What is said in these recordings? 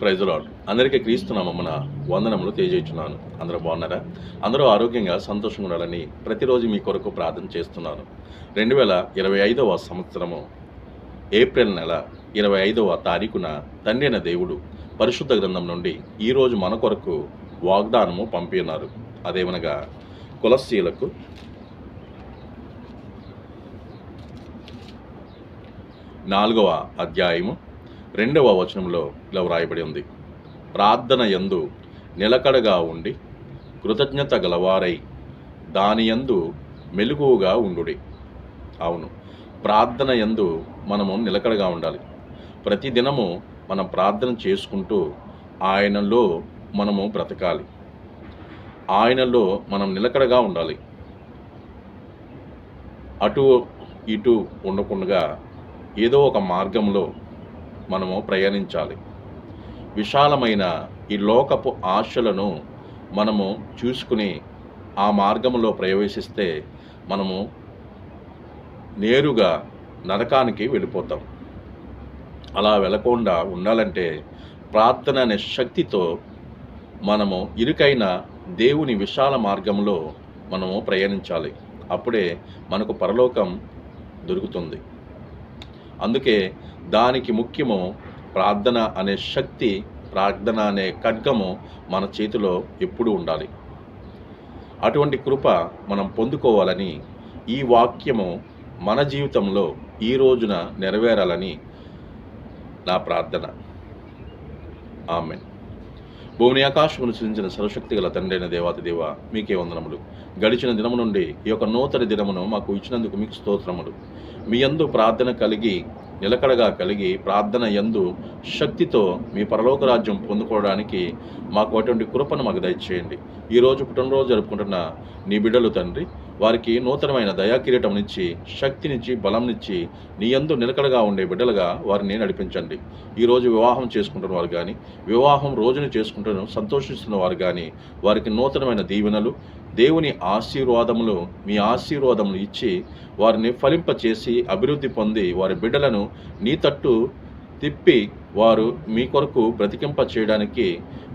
ప్రైజులాడు అందరికీ క్రీస్తున్నామమ్మన వందనములు తెలియజేస్తున్నాను. అందరూ బాగున్నారా? అందరూ ఆరోగ్యంగా సంతోషంగా ఉండాలని ప్రతిరోజు మీ కొరకు ప్రార్థన చేస్తున్నాను. రెండు వేల ఇరవై ఐదవ సంవత్సరము ఏప్రిల్ నెల ఇరవై ఐదవ తారీఖున తండ్రి అయిన దేవుడు పరిశుద్ధ గ్రంథం నుండి ఈరోజు మన కొరకు వాగ్దానము పంపినారు అదేమనగా కులస్సీలకు నాలుగవ అధ్యాయము రెండవ వచనంలో ఇలా వ్రాయబడి ఉంది. ప్రార్థన యందు నిలకడగా ఉండి కృతజ్ఞత గలవారై దాని యందు మెలకువగా ఉండుడి. అవును ప్రార్థన యందు మనము నిలకడగా ఉండాలి. ప్రతి దినము మనం ప్రార్థన చేసుకుంటూ ఆయనలో మనము బ్రతకాలి. ఆయనలో మనం నిలకడగా ఉండాలి. అటు ఇటు ఉండకుండా ఏదో ఒక మార్గంలో మనము ప్రయాణించాలి. విశాలమైన ఈ లోకపు ఆశలను మనము చూసుకుని ఆ మార్గంలో ప్రవేశిస్తే మనము నేరుగా నరకానికి వెళ్ళిపోతాం. అలా వెళ్ళకుండా ఉండాలంటే ప్రార్థన అనే శక్తితో మనము ఇరుకైన దేవుని విశాల మార్గంలో మనము ప్రయాణించాలి. అప్పుడే మనకు పరలోకం దొరుకుతుంది. అందుకే దానికి ముఖ్యము ప్రార్థన అనే శక్తి ప్రార్థన అనే ఖడ్గము మన చేతిలో ఎప్పుడూ ఉండాలి. అటువంటి కృప మనం పొందుకోవాలని ఈ వాక్యము మన జీవితంలో ఈ రోజున నెరవేరాలని నా ప్రార్థన. ఆమె భూమిని ఆకాశమును సృజించిన సర్వశక్తి గల తండ్రైన అయిన దేవాతి దేవ మీకే వందనములు. గడిచిన దినము నుండి ఈ యొక్క నూతన దినమును మాకు ఇచ్చినందుకు మీకు స్తోత్రములు. మీ అందు ప్రార్థన కలిగి నిలకడగా కలిగి ప్రార్థన యందు శక్తితో మీ పరలోక రాజ్యం పొందుకోవడానికి మాకు అటువంటి కృపను మాకు దయచేయండి. ఈరోజు పుట్టినరోజు జరుపుకుంటున్న నీ బిడ్డలు తండ్రి వారికి నూతనమైన దయాకిరీటంనిచ్చి శక్తినిచ్చి బలంనిచ్చి నీ యందు నిలకడగా ఉండే బిడ్డలుగా వారిని నడిపించండి. ఈరోజు వివాహం చేసుకుంటున్న వారు కానీ వివాహం రోజుని చేసుకుంటున్న సంతోషిస్తున్న వారు కానీ వారికి నూతనమైన దీవెనలు దేవుని ఆశీర్వాదములు మీ ఆశీర్వాదములు ఇచ్చి వారిని ఫలింపచేసి అభివృద్ధి పొంది వారి బిడ్డలను నీ తట్టు తిప్పి వారు మీ కొరకు బ్రతికింప చేయడానికి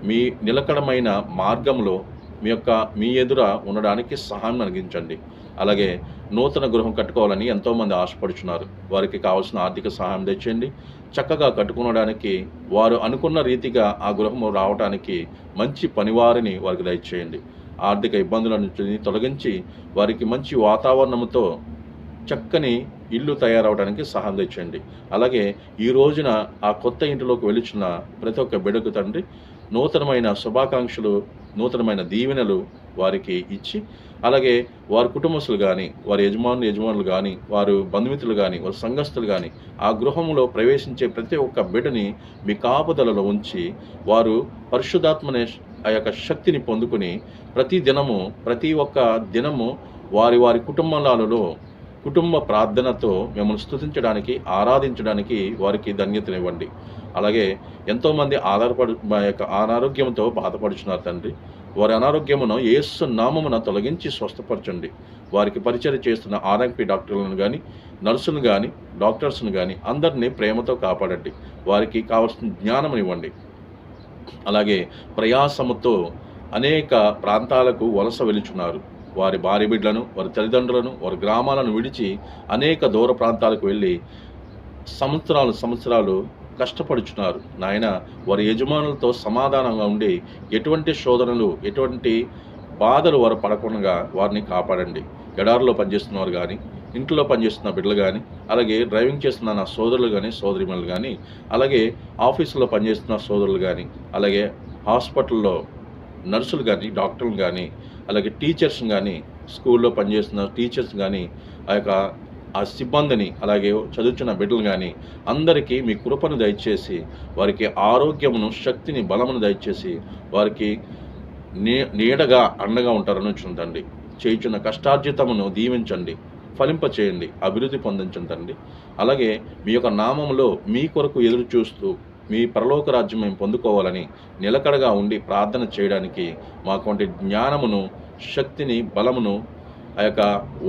మీ నిలకడమైన మార్గంలో మీ యొక్క మీ ఎదుర ఉండడానికి సహాయం అందించండి అలాగే నూతన గృహం కట్టుకోవాలని ఎంతోమంది ఆశపడుచున్నారు. వారికి కావాల్సిన ఆర్థిక సహాయం తెచ్చండి చక్కగా కట్టుకోవడానికి వారు అనుకున్న రీతిగా ఆ గృహము రావడానికి మంచి పనివారిని వారికి దయచేయండి. ఆర్థిక ఇబ్బందుల నుంచి తొలగించి వారికి మంచి వాతావరణంతో చక్కని ఇల్లు తయారవడానికి సహాయం తెచ్చండి అలాగే ఈ రోజున ఆ కొత్త ఇంటిలోకి వెలుచున్న ప్రతి ఒక్క బిడకు తండ్రి నూతనమైన శుభాకాంక్షలు నూతనమైన దీవెనలు వారికి ఇచ్చి అలాగే వారి కుటుంబస్తులు కానీ వారి యజమానులు యజమానులు కానీ వారు బంధుమిత్రులు కానీ వారి సంఘస్థులు కానీ ఆ గృహంలో ప్రవేశించే ప్రతి ఒక్క బిడ్డని మీ కాపుదలలో ఉంచి వారు పరిశుద్ధాత్మనే ఆ యొక్క శక్తిని పొందుకుని ప్రతి దినము ప్రతి ఒక్క దినము వారి వారి కుటుంబాలలో కుటుంబ ప్రార్థనతో మిమ్మల్ని స్థుతించడానికి ఆరాధించడానికి వారికి ధన్యతనివ్వండి. అలాగే ఎంతోమంది ఆధారపడు మా యొక్క అనారోగ్యంతో బాధపడుచున్నారు తండ్రి. వారి అనారోగ్యమును ఏసు నామమున తొలగించి స్వస్థపరచండి. వారికి పరిచయం చేస్తున్న ఆర్ఎంపీ డాక్టర్లను కానీ నర్సును కానీ డాక్టర్స్ను కానీ అందరినీ ప్రేమతో కాపాడండి. వారికి కావాల్సిన జ్ఞానం ఇవ్వండి. అలాగే ప్రయాసముతో అనేక ప్రాంతాలకు వలస వెలుచున్నారు. వారి భార్య బిడ్డలను వారి తల్లిదండ్రులను వారి గ్రామాలను విడిచి అనేక దూర ప్రాంతాలకు వెళ్ళి సంవత్సరాలు సంవత్సరాలు కష్టపడుచున్నారు. నాయన వారి యజమానులతో సమాధానంగా ఉండి ఎటువంటి శోధనలు ఎటువంటి బాధలు వారు పడకుండా వారిని కాపాడండి. ఎడారిలో పనిచేస్తున్నవారు కానీ ఇంట్లో పనిచేస్తున్న బిడ్డలు కానీ అలాగే డ్రైవింగ్ చేస్తున్న నా సోదరులు కానీ సోదరిమణులు కానీ అలాగే ఆఫీసులో పనిచేస్తున్న సోదరులు కానీ అలాగే హాస్పిటల్లో నర్సులు కానీ డాక్టర్లు కానీ అలాగే టీచర్స్ కానీ స్కూల్లో పనిచేస్తున్న టీచర్స్ కానీ ఆ యొక్క ఆ సిబ్బందిని అలాగే చదువుచున్న బిడ్డలు కానీ అందరికీ మీ కృపను దయచేసి వారికి ఆరోగ్యమును శక్తిని బలమును దయచేసి వారికి నీ నీడగా అండగా ఉంటారని తండ్రి చేయుచున్న కష్టార్జితమును దీవించండి. ఫలింప చేయండి. అభివృద్ధి పొందించండి. తండ్రి అలాగే మీ యొక్క నామములో మీ కొరకు ఎదురు చూస్తూ మీ పరలోక రాజ్యం మేము పొందుకోవాలని నిలకడగా ఉండి ప్రార్థన చేయడానికి మాటువంటి జ్ఞానమును శక్తిని బలమును ఆ యొక్క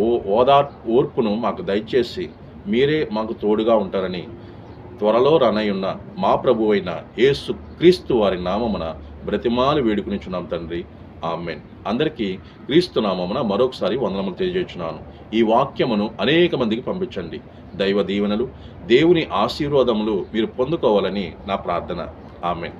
ఓ ఓదార్ ఓర్పును మాకు దయచేసి మీరే మాకు తోడుగా ఉంటారని త్వరలో రనయున్న మా ప్రభువైన యేసు క్రీస్తు వారి నామమున బ్రతిమాలు వేడుకునిచున్నాం తండ్రి. ఆమెన్. అందరికీ క్రీస్తు నామమున మరొకసారి వందనములు తెలియజేస్తున్నాను. ఈ వాక్యమును అనేక మందికి పంపించండి. దైవ దీవెనలు దేవుని ఆశీర్వాదములు మీరు పొందుకోవాలని నా ప్రార్థన. ఆమెన్.